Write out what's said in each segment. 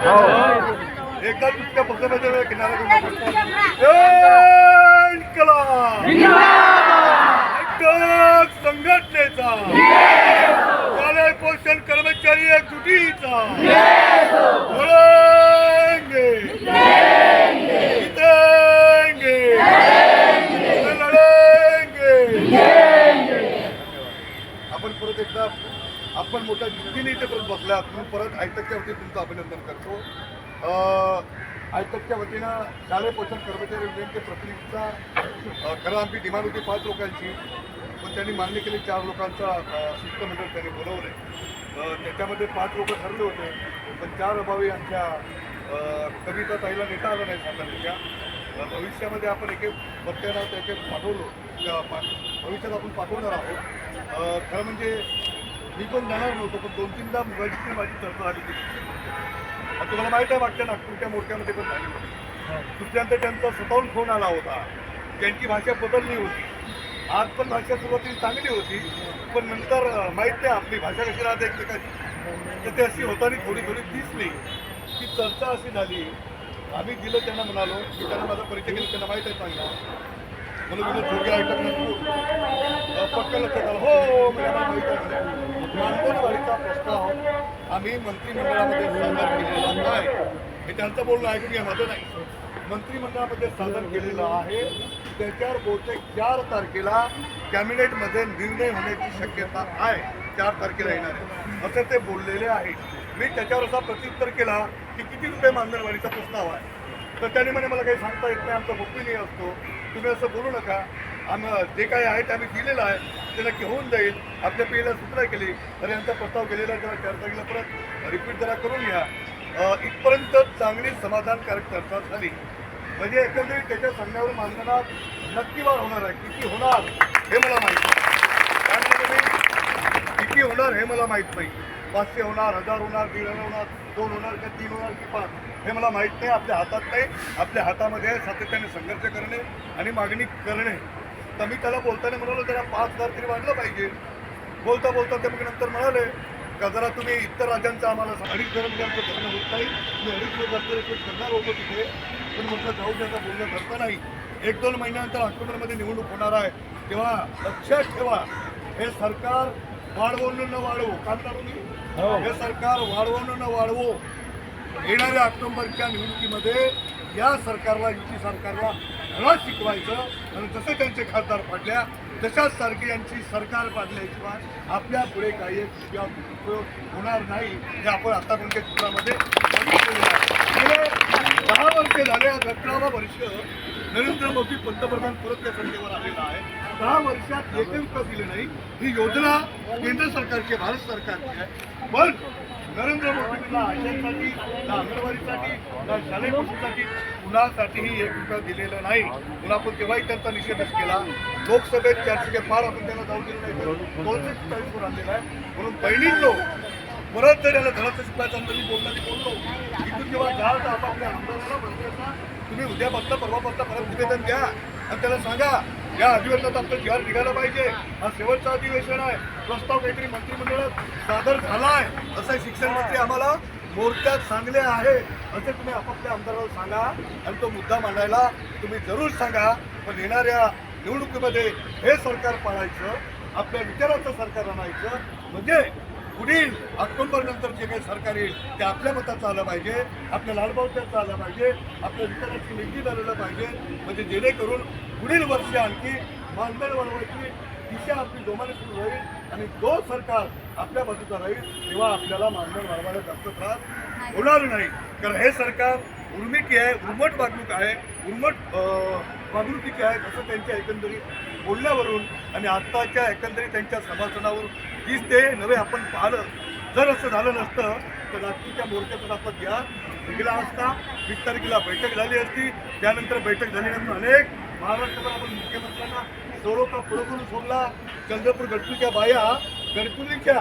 एकदा तुमच्या पक्षामध्ये किनारा संघटनेचा. शालेय पोषण कर्मचारी एकजुटीचा लढेंगे जितेंगे लढेंगे आपण परत एकदा आपण मोठ्या जिद्दीने इथे परत बसलात म्हणून परत आयटकच्या वतीने तुमचं अभिनंदन करतो. आयतकच्या आयटकच्या वतीनं शालेय पोषण कर्मचारी युनियनच्या प्रतिनिधीचा खरं आमची डिमांड होती पाच लोकांची पण त्यांनी मान्य केली चार लोकांचा शिष्टमंडळ त्यांनी बोलवले. आहे त्याच्यामध्ये पाच लोक ठरले होते पण चार अभावी आमच्या कविता ताईला नेता आलं नाही साताऱ्याच्या. भविष्यामध्ये आपण एक एक पत्त्याला त्याचे पाठवलो भविष्यात आपण पाठवणार आहोत. खरं म्हणजे मी पण जाणार नव्हतो पण दोन तीनदा मोबाईलची माझी चर्चा झाली होती. तुम्हाला माहीत आहे वाटतं नागपूरच्या मोर्चामध्ये पण झाली होती. दुसऱ्यांदा त्यांचा स्वतःहून फोन आला होता. त्यांची भाषा बदलली होती. आज पण भाषा सुरुवातीला चांगली होती पण नंतर माहीत नाही आपली भाषा कशी राहते एकमेकाची. तर ते अशी होताना थोडी थोडी दिसली. की चर्चा अशी झाली. आम्ही दिलं त्यांना म्हणालो. की त्यांना माझा परिचय केला त्यांना माहीत आहे चांगला. मला विनोद थोडक्या ऐकत नाही. पक्का लक्षात आलं. हो म्हणजे आम्हाला आहे मानधनवाढीचा प्रस्ताव आम्ही मंत्रिमंडळामध्ये सादर केलेला आहे हे त्यांचं बोलणं ऐकून घ्या माझं नाही. मंत्रिमंडळामध्ये सादर केलेलं आहे. त्याच्यावर बहुतेक चार तारखेला कॅबिनेटमध्ये निर्णय होण्याची शक्यता आहे. चार तारखेला येणार आहे. असं ते बोललेले आहे. मी त्याच्यावर असा प्रत्युत्तर केला की किती रुपये मानधनवाढीचा प्रस्ताव आहे. तर त्याने म्हणे मला काही सांगता येत नाही. आमचा गोपनीय असतो. तुम्ही असं बोलू नका. आम्ही जे काही आहे ते आम्ही दिलेलं आहे. ते नक्की होऊन जाईल. आपल्या पिढीला सूचना केली. तर यांचा प्रस्ताव केलेला जरा चार तारखेला परत रिपीट जरा करून घ्या. इथपर्यंत चांगली समाधानकारक चर्चा झाली. म्हणजे एकंदरीत त्याच्या सांगण्यावर मानधनात नक्की वाढ होणार आहे. किती होणार हे मला माहिती किती होणार हे मला माहीत नाही. पाचशे होणार हजार होणार दीड हजार होणार दोन होणार का तीन होणार की पाच? हे मला माहीत नाही. आपल्या हातात नाही. आपल्या हातामध्ये सातत्याने संघर्ष करणे आणि मागणी करणे. तर मी त्याला बोलताना म्हणालो त्याला पाच हजार तरी वाढलं पाहिजे. बोलता बोलता ते मग नंतर म्हणाले का जरा तुम्ही इतर राज्यांचं आम्हाला अडीच हजार आमचं करणं होत नाही. मी अडीच हजार रिक्वेस्ट करणार होतो तिथे. पण म्हटलं जाऊ द्याचा बोलणं करता नाही. एक दोन महिन्यानंतर ऑक्टोबरमध्ये निवडणूक होणार आहे. तेव्हा लक्षात ठेवा हे सरकार वाढवून न वाढवू. कारण तुम्ही हे. सरकार वाढवून न वाढवू. येणाऱ्या ऑक्टोबरच्या निवडणुकीमध्ये या सरकारला युती सरकारला धडा शिकवायचं. आणि जसे त्यांचे खासदार पाडल्या तशाच सारखी यांची सरकार पाडल्याशिवाय आपल्या पुढे काही उपयोग होणार नाही हे आपण आतापर्यंत चित्रामध्ये दहा वर्षे झाले आज अठरावा वर्ष नरेंद्र मोदी पंतप्रधान परत त्या संख्येवर आलेला आहे. दहा वर्षात एकही रुपये दिले नाही. ही योजना केंद्र सरकारची आहे, भारत सरकारची आहे. पण नरेंद्र मोदींना आशांसाठी ना अंगणवाडीसाठी ना शालेय गोष्टीसाठी कुणासाठीही एक रुपया दिलेला नाही. पुन्हा आपण तेव्हाही त्यांचा निषेधच केला. लोकसभेत चर्चेचे फार आपण त्यांना जाऊ दिलं नाही. दोनशे चाळीसवर आणलेला आहे. म्हणून बहिणींनो परत जर याला धडाचं शिकवायचा मी बोलताना बोललो. इथून जेव्हा जाल तर आपापल्या आमदाराला मंत्र्यांना तुम्ही उद्या बघता परवा बघता परत निवेदन द्या. आणि त्याला सांगा या अधिवेशनात आपलं जिहार निघायला पाहिजे. हा शेवटचं अधिवेशन आहे. प्रस्ताव काहीतरी मंत्रिमंडळात सादर झाला आहे असं शिक्षण मंत्री आम्हाला मोर्चात सांगले आहे. असे तुम्ही आपापल्या आमदाराला सांगा. आणि तो मुद्दा मांडायला तुम्ही जरूर सांगा. पण येणाऱ्या निवडणुकीमध्ये हे सरकार पाळायचं आपल्या विचाराचं सरकार आणायचं. म्हणजे पुढील ऑक्टोबर नंतर जे काही सरकार येईल ते आपल्या मताचं आलं पाहिजे आपल्या लालबावच्याचं आलं पाहिजे आपल्या विचाराची निधी झालेलं पाहिजे. म्हणजे जेणेकरून पुढील वर्ष आणखी मानधन वाढवायची दिशा आपली जोमाने सुरू होईल आणि जो सरकार आपल्या बाजूचा राहील तेव्हा आपल्याला मानधन वाढवायला जास्त त्रास होणार नाही. कारण हे सरकार उर्मिकी आहे उर्मट वागणूक आहे उर्मट अं, वागणुकीची आहे असं त्यांच्या एकंदरीत बोलण्यावरून आणि आत्ताच्या एकंदरीत त्यांच्या समर्थनावरून ते नव्हे आपण पाहिलं. जर असं झालं नसतं तर नागपूरच्या मोर्चाचा आपण घ्या गेला असता. वीस तारखेला बैठक झाली असती. त्यानंतर बैठक झाल्यानंतर अनेक महाराष्ट्रात आपण मुख्यमंत्र्यांना सोडो का पुढं करून सोडला. चंद्रपूर गडकुरीच्या बाया गडकुरीच्या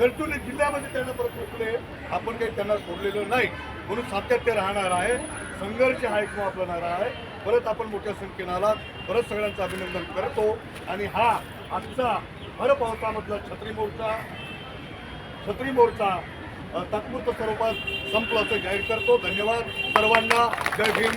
गडचिरोली जिल्ह्यामध्ये त्यांना परत पोचले आपण काही त्यांना सोडलेलं नाही. म्हणून सातत्य राहणार आहे. संघर्ष हा एक वापरणार आहे. परत आपण मोठ्या संख्येनं आलात. परत सगळ्यांचं अभिनंदन करतो. आणि हा आजचा भर पावसामधला छत्री मोर्चा छत्री मोर्चा अ, स्वरूपात संपलं असं जाहीर करतो. धन्यवाद सर्वांना. जय भीम